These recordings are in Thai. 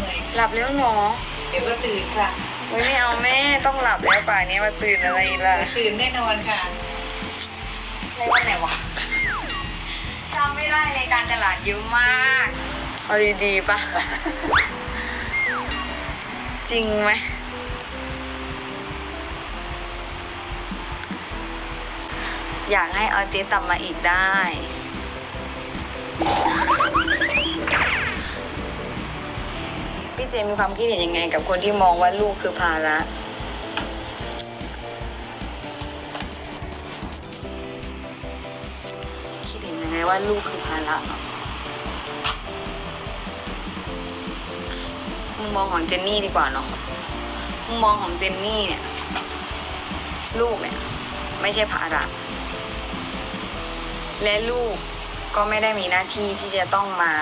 เหนื่อยหลับแล้วเหรอเดี๋ยวก็ตื่นค่ะเฮ้ยไม่เอาแม่ต้องหลับแล้วป่านนี้มาตื่นอะไรล่ะตื่นแน่นอนค่ะในวันไหนวะจำไม่ได้ในการตลาดเยอะมากเอาดีๆปะจริงไหมอยากให้เอาเจ๊ตับมาอีกได้ จมีความคิดเห็นยังไง กับคนที่มองว่าลูกคือภาระ คิดเห็นยังไงว่าลูกคือภาระมุมมองของเจนนี่ดีกว่าเนาะมุมมองของเจนนี่เนี่ย ลูกเนี่ย ไม่ใช่ภาระ และลูกก็ไม่ได้มีหน้าที่ที่จะต้องมา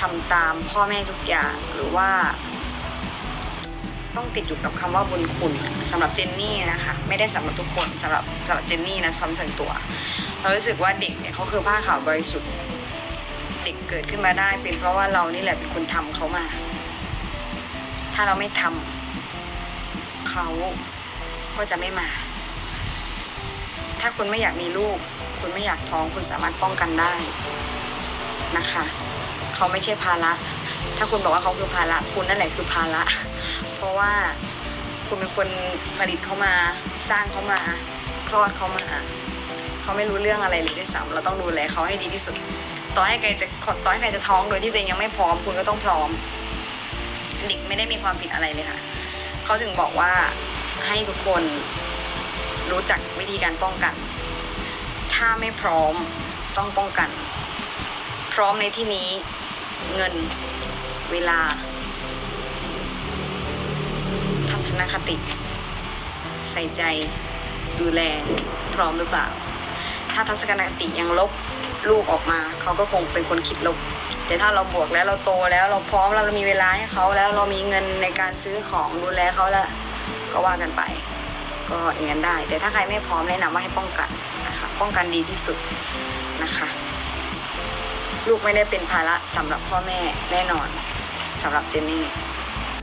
ทำตามพ่อแม่ทุกอย่างหรือว่า ต้องติดอยู่กับคำว่าบุญคุณสำหรับเจนนี่นะคะ ไม่ได้สำหรับทุกคนสำหรับสำหรับเจนนี่นะซ้อมส่วนตัว เรารู้สึกว่าเด็กเนี่ยเขาคือผ้าขาวบริสุทธิ์ เด็กเกิดขึ้นมาได้ เป็นเพราะว่าเรานี่แหละเป็นคนทำเขามา ถ้าเราไม่ทำเขาก็จะไม่มา ถ้าคุณไม่อยากมีลูก คุณไม่อยากท้อง คุณสามารถป้องกันได้นะคะ เขาไม่ใช่ภาระ ถ้าคุณบอกว่าเขาคือภาระ คุณนั่นแหละคือภาระ เพราะว่าคุณเป็นคนผลิตเขามาสร้างเขามาคลอดเขามาเขาไม่รู้เรื่องอะไรเลยด้วยซ้ำเราต้องดูแลเขาให้ดีที่สุด ต่อให้ใครจะต่อให้ใครจะท้องโดยที่ตัวเองยังไม่พร้อม คุณก็ต้องพร้อม เด็กไม่ได้มีความผิดอะไรเลยค่ะเขาถึงบอกว่าให้ทุกคนรู้จักวิธีการป้องกัน ถ้าไม่พร้อมต้องป้องกัน พร้อมในที่นี้ เงิน เวลา ทัศนคติ ใส่ใจ ดูแล พร้อมหรือเปล่า ถ้าทัศนคติยังลบลูกออกมา เขาก็คงเป็นคนคิดลบ แต่ถ้าเราบวกแล้วเราโตแล้วเราพร้อมแล้วเรามีเวลาให้เขาแล้วเรามีเงินในการซื้อของดูแลเขาแล้วก็ว่ากันไป ก็อย่างนั้นได้ แต่ถ้าใครไม่พร้อมแนะนำว่าให้ป้องกันนะคะ ป้องกันดีที่สุดนะคะ ลูกไม่ได้เป็นภาระสำหรับพ่อแม่แน่นอนสำหรับเจนนี่